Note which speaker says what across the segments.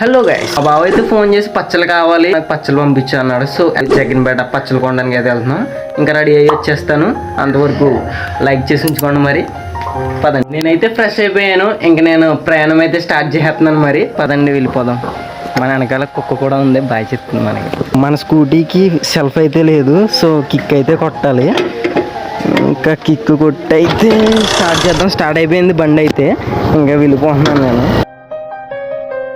Speaker 1: Hello guys మా బావ అయితే ఫోన్ చేసి పచ్చలు కావాలి నాకు పచ్చలు పంపించు అన్నాడు. సో జగన్ బేట పచ్చలు కొనడానికి అయితే వెళ్తున్నాం. ఇంకా రెడీ అయ్యి వచ్చేస్తాను. అంతవరకు లైక్ చేసి ఉంచుకోండి మరి. పదండి. నేనైతే ఫ్రెష్ అయిపోయాను. ఇంక నేను ప్రయాణం అయితే స్టార్ట్ చేస్తున్నాను మరి. పదండి వెళ్ళిపోదాం. మన వెనకాల కుక్క కూడా ఉంది. బాయ్ చెప్తుంది మనకి. మన స్కూటీకి సెల్ఫ్ అయితే లేదు. సో కిక్ అయితే కొట్టాలి. ఇంకా కిక్ కొట్టి అయితే స్టార్ట్ చేద్దాం. స్టార్ట్ అయిపోయింది బండి అయితే. ఇంకా వెళ్ళిపోతున్నాను నేను.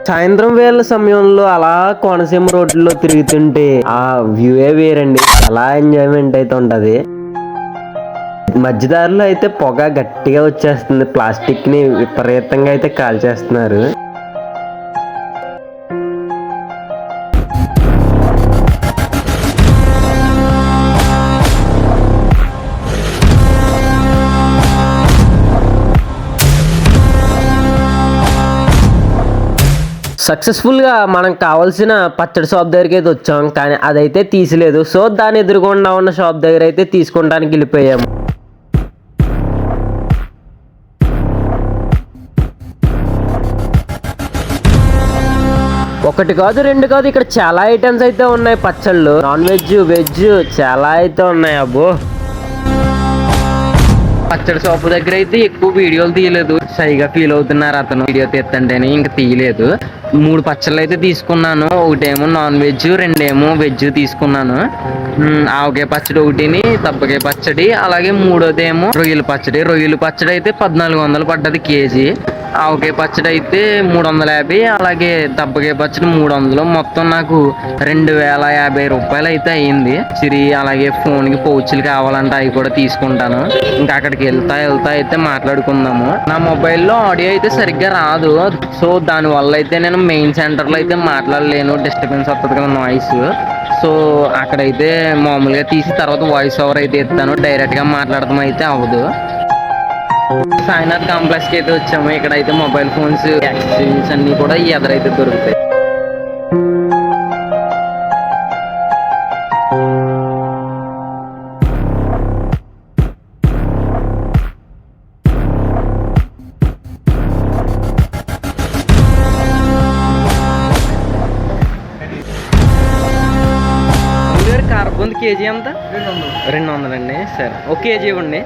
Speaker 1: సాయంత్రం వేళ సమయంలో అలా కోనసీమ రోడ్లో తిరుగుతుంటే ఆ వ్యూవే వేరండి. చాలా ఎంజాయ్మెంట్ అయితే ఉంటుంది. మధ్యదారిలో అయితే పొగ గట్టిగా వచ్చేస్తుంది. ప్లాస్టిక్ని విపరీతంగా అయితే కాల్చేస్తున్నారు. సక్సెస్ఫుల్గా మనకు కావాల్సిన పచ్చడి షాప్ దగ్గరికి అయితే వచ్చాం కానీ అదైతే తీసలేదు. సో దాని ఎదురుకుండా ఉన్న షాప్ దగ్గర అయితే తీసుకోవడానికి వెళ్ళిపోయాము. ఒకటి కాదు రెండు కాదు ఇక్కడ చాలా ఐటమ్స్ అయితే ఉన్నాయి పచ్చళ్ళు. నాన్ వెజ్ వెజ్ చాలా అయితే ఉన్నాయి అబ్బో. పచ్చడి షాప్ దగ్గర అయితే ఎక్కువ వీడియోలు తీయలేదు. సైగా ఫీల్ అవుతున్నారు అతను. వీడియో తీస్తుంటేనే ఇంకా తీయలేదు. మూడు పచ్చళ్ళు అయితే తీసుకున్నాను. ఒకటేమో నాన్ వెజ్ రెండేమో వెజ్ తీసుకున్నాను. ఆవకాయ పచ్చడి ఒకటిని తప్పకాయ పచ్చడి అలాగే మూడోదేమో రొయ్యల పచ్చడి. రొయ్యల పచ్చడి అయితే పద్నాలుగు వందలు పడ్డది కేజీ. ఆవకాయ పచ్చడి అయితే మూడు వందల యాభై అలాగే దబ్బకాయ పచ్చడి మూడు వందలు మొత్తం నాకు రెండు వేల యాభై రూపాయలు అయితే అయ్యింది. సిరి అలాగే ఫోన్కి పౌచ్లు కావాలంటే అవి కూడా తీసుకుంటాను. ఇంకా అక్కడికి వెళ్తా వెళ్తా అయితే మాట్లాడుకుందాము. నా మొబైల్లో ఆడియో అయితే సరిగ్గా రాదు. సో దానివల్ల అయితే నేను మెయిన్ సెంటర్లో అయితే మాట్లాడలేను. డిస్టర్బెన్స్ వస్తుంది కదా నాయిస్. సో అక్కడైతే మామూలుగా తీసి తర్వాత వాయిస్ ఓవర్ అయితే ఇస్తాను. డైరెక్ట్గా మాట్లాడటం అయితే అవ్వదు. సాయినాథ్ కాంప్లెక్స్కి అయితే వచ్చాము. ఇక్కడ అయితే మొబైల్ ఫోన్స్ యాక్సెసరీస్ అన్ని కూడా ఈ ఎదురైతే దొరుకుతాయి. కేజీ ఎంత? రెండు వందలండి సరే. ఒక కేజీ ఇవ్వండి.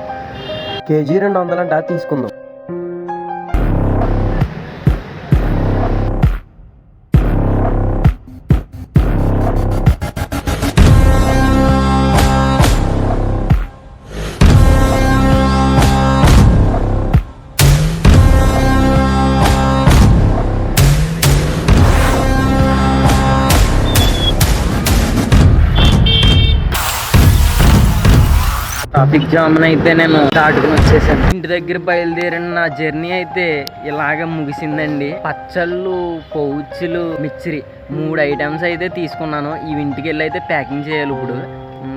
Speaker 1: కేజీ రెండు వందలంట తీసుకుందాం. ట్రాఫిక్ జామ్ అయితే నేను దాటుకుని వచ్చేసాను. ఇంటి దగ్గర బయలుదేరిన నా జర్నీ అయితే ఇలాగ ముగిసిందండి. పచ్చళ్ళు పౌచ్చులు మిక్చరీ మూడు ఐటమ్స్ అయితే తీసుకున్నాను. ఇవి ఇంటికి వెళ్ళి అయితే ప్యాకింగ్ చేయాలి ఇప్పుడు.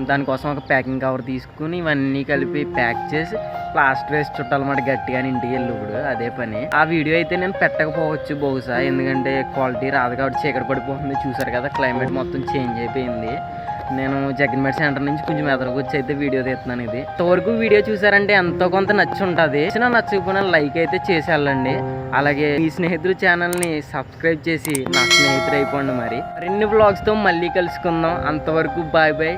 Speaker 1: దానికోసం ఒక ప్యాకింగ్ కవర్ తీసుకుని ఇవన్నీ కలిపి ప్యాక్ చేసి ప్లాస్టర్ వేసి చుట్టాలన్నమాట గట్టిగా ఇంటికి వెళ్ళి ఇప్పుడు. అదే పని. ఆ వీడియో అయితే నేను పెట్టకపోవచ్చు బహుశా. ఎందుకంటే క్వాలిటీ రాదు కాబట్టి చీకటి పడిపోతుంది. చూసారు కదా క్లైమేట్ మొత్తం చేంజ్ అయిపోయింది. నేను జగన్మేడ్ సెంటర్ నుంచి కొంచెం మెదడుకు వచ్చి అయితే వీడియో తీస్తున్నాను ఇది. ఇంతవరకు వీడియో చూసారంటే ఎంతో కొంత నచ్చి ఉంటుంది. నచ్చినా నచ్చకపోయినా లైక్ అయితే చేసేళ్ళండి అలాగే మీ స్నేహితులు ఛానల్ని సబ్స్క్రైబ్ చేసి నా స్నేహితుడు అయిపోండి మరి. రెండు బ్లాగ్స్తో మళ్ళీ కలుసుకుందాం. అంతవరకు బాయ్ బాయ్